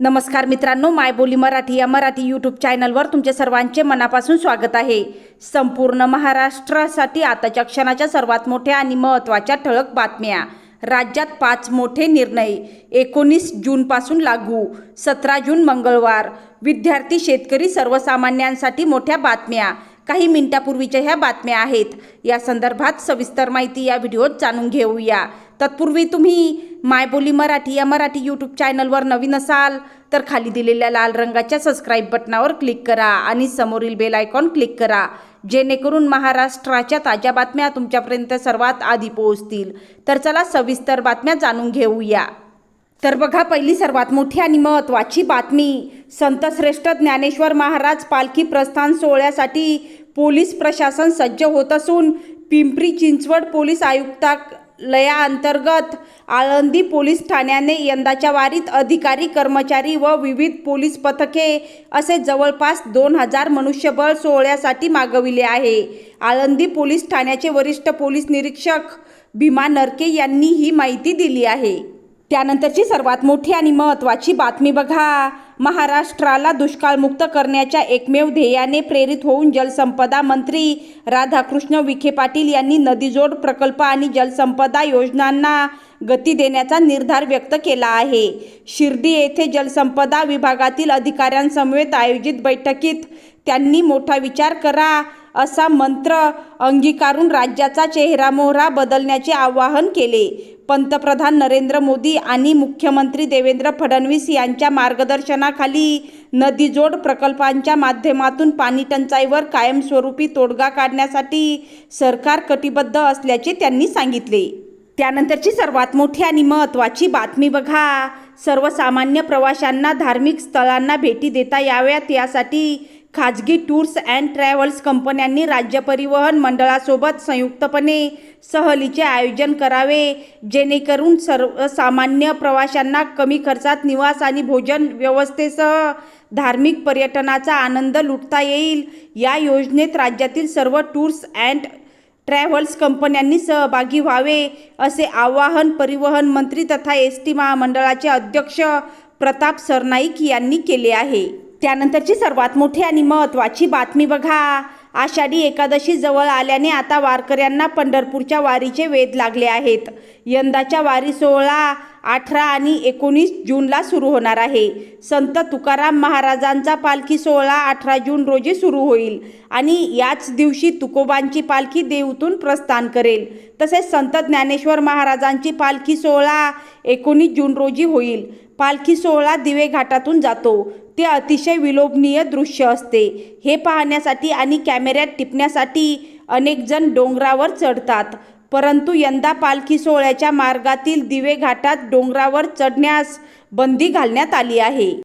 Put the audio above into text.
नमस्कार मित्रांनो मायबोली मराठी या मराठी यूट्यूब चॅनलवर तुमचे सर्वांचे मनापासून स्वागत आहे. संपूर्ण महाराष्ट्रासाठी आताच्या क्षणाच्या सर्वात मोठ्या आणि महत्त्वाच्या ठळक बातम्या. राज्यात पाच मोठे निर्णय एकोणीस जूनपासून लागू सतरा जून मंगळवार. विद्यार्थी शेतकरी सर्वसामान्यांसाठी मोठ्या बातम्या. काही मिनिटापूर्वीच्या ह्या बातम्या आहेत. या संदर्भात सविस्तर माहिती या व्हिडिओत जाणून घेऊया. तत्पूर्वी तुम्ही मायबोली मराठी या मराठी यूट्यूब चॅनलवर नवीन असाल तर खाली दिलेल्या लाल रंगाच्या सबस्क्राईब बटनावर क्लिक करा आणि समोरील बेल आयकॉन क्लिक करा. जेणेकरून महाराष्ट्राच्या ताज्या बातम्या तुमच्यापर्यंत सर्वात आधी पोहोचतील. तर चला सविस्तर बातम्या जाणून घेऊया. तर बघा पहिली सर्वात मोठी आणि महत्त्वाची बातमी संतश्रेष्ठ ज्ञानेश्वर महाराज पालखी प्रस्थान सोहळ्यासाठी पोलीस प्रशासन सज्ज होत असून पिंपरी चिंचवड पोलीस आयुक्तालयाअंतर्गत आळंदी पोलीस ठाण्याने यंदाच्या वारीत अधिकारी कर्मचारी व विविध पोलीस पथके असे जवळपास दोन हजार मनुष्यबळ सोहळ्यासाठी मागविले आहे. आळंदी पोलीस ठाण्याचे वरिष्ठ पोलीस निरीक्षक भीमा नरके यांनी ही माहिती दिली आहे. त्यानंतरची सर्वात मोठी आणि महत्त्वाची बातमी बघा. महाराष्ट्राला दुष्काळमुक्त करण्याच्या एकमेव ध्येयाने प्रेरित होऊन जलसंपदा मंत्री राधाकृष्ण विखे पाटील यांनी नदीजोड प्रकल्प आणि जलसंपदा योजनांना गती देण्याचा निर्धार व्यक्त केला आहे. शिर्डी येथे जलसंपदा विभागातील अधिकाऱ्यांसमवेत आयोजित बैठकीत त्यांनी मोठा विचार करा असा मंत्र अंगीकारून राज्याचा चेहरामोहरा बदलण्याचे आवाहन केले. पंतप्रधान नरेंद्र मोदी आणि मुख्यमंत्री देवेंद्र फडणवीस यांच्या मार्गदर्शनाखाली नदीजोड प्रकल्पांच्या माध्यमातून पाणी टंचाईवर कायमस्वरूपी तोडगा काढण्यासाठी सरकार कटिबद्ध असल्याचे त्यांनी सांगितले. त्यानंतरची सर्वात मोठी आणि महत्त्वाची बातमी बघा. सर्वसामान्य प्रवाशांना धार्मिक स्थळांना भेटी देता याव्यात यासाठी खाजगी टूर्स अँड ट्रॅव्हल्स कंपन्यांनी राज्य परिवहन मंडळासोबत संयुक्तपणे सहलीचे आयोजन करावे जेणेकरून सर्वसामान्य प्रवाशांना कमी खर्चात निवास आणि भोजन व्यवस्थेसह धार्मिक पर्यटनाचा आनंद लुटता येईल. या योजनेत राज्यातील सर्व टूर्स अँड ट्रॅव्हल्स कंपन्यांनी सहभागी व्हावे असे आवाहन परिवहन मंत्री तथा एस टी महामंडळाचे अध्यक्ष प्रताप सरनाईक यांनी केले आहे. त्यानंतरची सर्वात मोठी आणि महत्त्वाची बातमी बघा. आषाढी एकादशी जवळ आल्याने आता वारकऱ्यांना पंढरपूरच्या वारीचे वेध लागले आहेत. यंदाच्या वारी सोहळा अठरा आणि एकोणीस जूनला सुरू होणार आहे. संत तुकाराम महाराजांचा पालखी सोहळा अठरा जून रोजी सुरू होईल आणि याच दिवशी तुकोबांची पालखी देऊतून प्रस्थान करेल. तसेच संत ज्ञानेश्वर महाराजांची पालखी सोहळा एकोणीस जून रोजी होईल. पालखी सोहळा दिवे घाटातून जातो. ते अतिशय विलोभनीय दृश्य असते. हे पाहण्यासाठी आणि कॅमेऱ्यात टिपण्यासाठी अनेकजण डोंगरावर चढतात. परंतु यंदा पालखी सोहळ्याच्या मार्गातील दिवे घाटात डोंगरावर चढण्यास बंदी घालण्यात आली आहे.